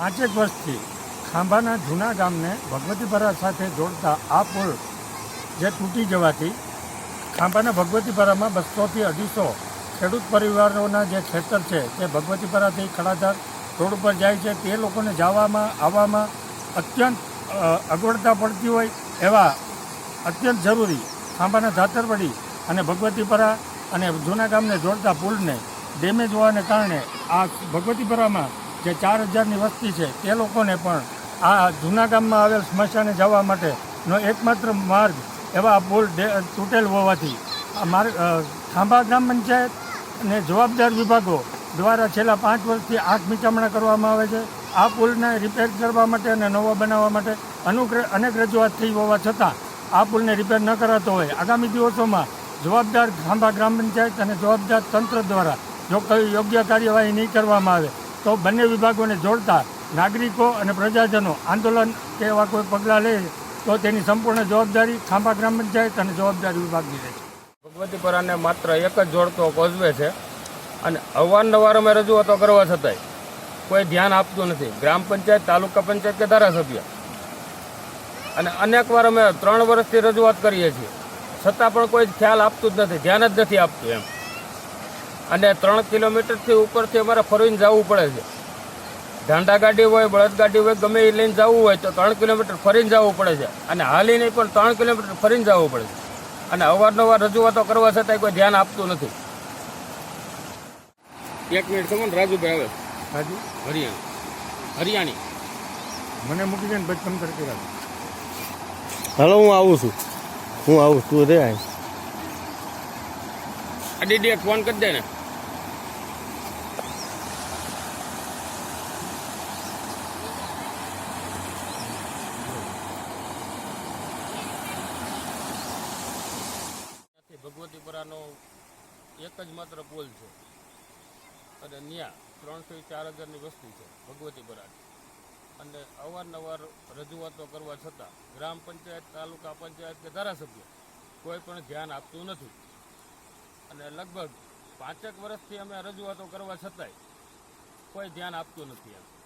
પાંચેક વર્ષથી ખાંભાના જૂના ગામને ભગવતીપરા સાથે જોડતા આ પુલ જે તૂટી જવાથી ખાંભાના ભગવતીપરામાં બસોથી અઢીસો ખેડૂત પરિવારોના જે ખેતર છે તે ભગવતીપરાથી ખડાધાર રોડ ઉપર જાય છે. તે લોકોને જવામાં, આવવામાં અત્યંત અગવડતા પડતી હોય એવા અત્યંત જરૂરી ખાંભાના ધાતરવડી અને ભગવતીપરા અને જૂના ગામને જોડતા પુલને ડેમેજ હોવાને કારણે આ ભગવતીપરામાં જે ચાર હજારની વસ્તી છે, તે લોકોને પણ આ જૂના ગામમાં આવેલ સ્મશાને જવા માટેનો એકમાત્ર માર્ગ એવા પુલ તૂટેલ હોવાથી માર્ગ ખાંભા ગ્રામ પંચાયત અને જવાબદાર વિભાગો દ્વારા છેલ્લા પાંચ વર્ષથી આઠ મીચામણા કરવામાં આવે છે. આ પુલને રિપેર કરવા માટે અને નવો બનાવવા માટે અનુક અનેક રજૂઆત થઈ હોવા છતાં આ પુલને રિપેર ન કરાતો હોય. આગામી દિવસોમાં જવાબદાર ખાંભા ગ્રામ પંચાયત અને જવાબદાર તંત્ર દ્વારા જો કોઈ યોગ્ય કાર્યવાહી નહીં કરવામાં આવે. તો બંને વિભાગોને જોડતા નાગરિકો અને પ્રજાજનો આંદોલન કે એવા કોઈ પગલાં લે તો તેની સંપૂર્ણ જવાબદારી ખાંભા ગ્રામ પંચાયત અને જવાબદારી વિભાગની રહેશે ભગવતીપરાને માત્ર એક જ જોડતો કોઝવે છે અને અવારનવાર અમે રજૂઆતો કરવા છતાંય કોઈ ધ્યાન આપતું નથી. ગ્રામ પંચાયત, તાલુકા પંચાયત કે ધારાસભ્ય. અને અનેક વાર અમે ત્રણ વર્ષથી રજૂઆત કરીએ છીએ. છતાં પણ કોઈ ખ્યાલ આપતું જ નથી. ધ્યાન જ નથી આપતું એમ. અને ત્રણ કિલોમીટરથી ઉપરથી અમારે ફરીને જવું પડે છે. ઢાંડા ગાડી હોય બળદ ગાડી હોય ગમે એ લઈને જવું હોય તો ત્રણ કિલોમીટર ફરીને જવું પડે છે. અને હાલીને પણ ત્રણ કિલોમીટર ફરીને જવું પડે છે. અને અવારનવાર રજૂઆતો કરવા છતાંય કોઈ ધ્યાન આપતું નથી. એક મિનિટ સમો ને રાજુભાઈ આવે. હાજી. હરિયાણા. હરિયાણી. મને મૂકી દે ને પછી કરતી રાજુ હાલો હું આવું છું. હું આવું તું રે આ દીદી ફોન કરી દે ને. ભગવતીપુરાનો એક જ માત્ર પુલ છે. અને ત્યાં ત્રણસો ચાર હજારની વસ્તી છે, ભગવતીપુરાની. અને અવારનવાર રજૂઆતો કરવા છતાં ગ્રામ પંચાયત, તાલુકા પંચાયત કે ધારાસભ્ય કોઈ પણ ધ્યાન આપતું નથી. અને લગભગ પાંચેક વર્ષથી અમે રજૂઆતો કરવા છતાંય કોઈ ધ્યાન આપતું નથી એમ.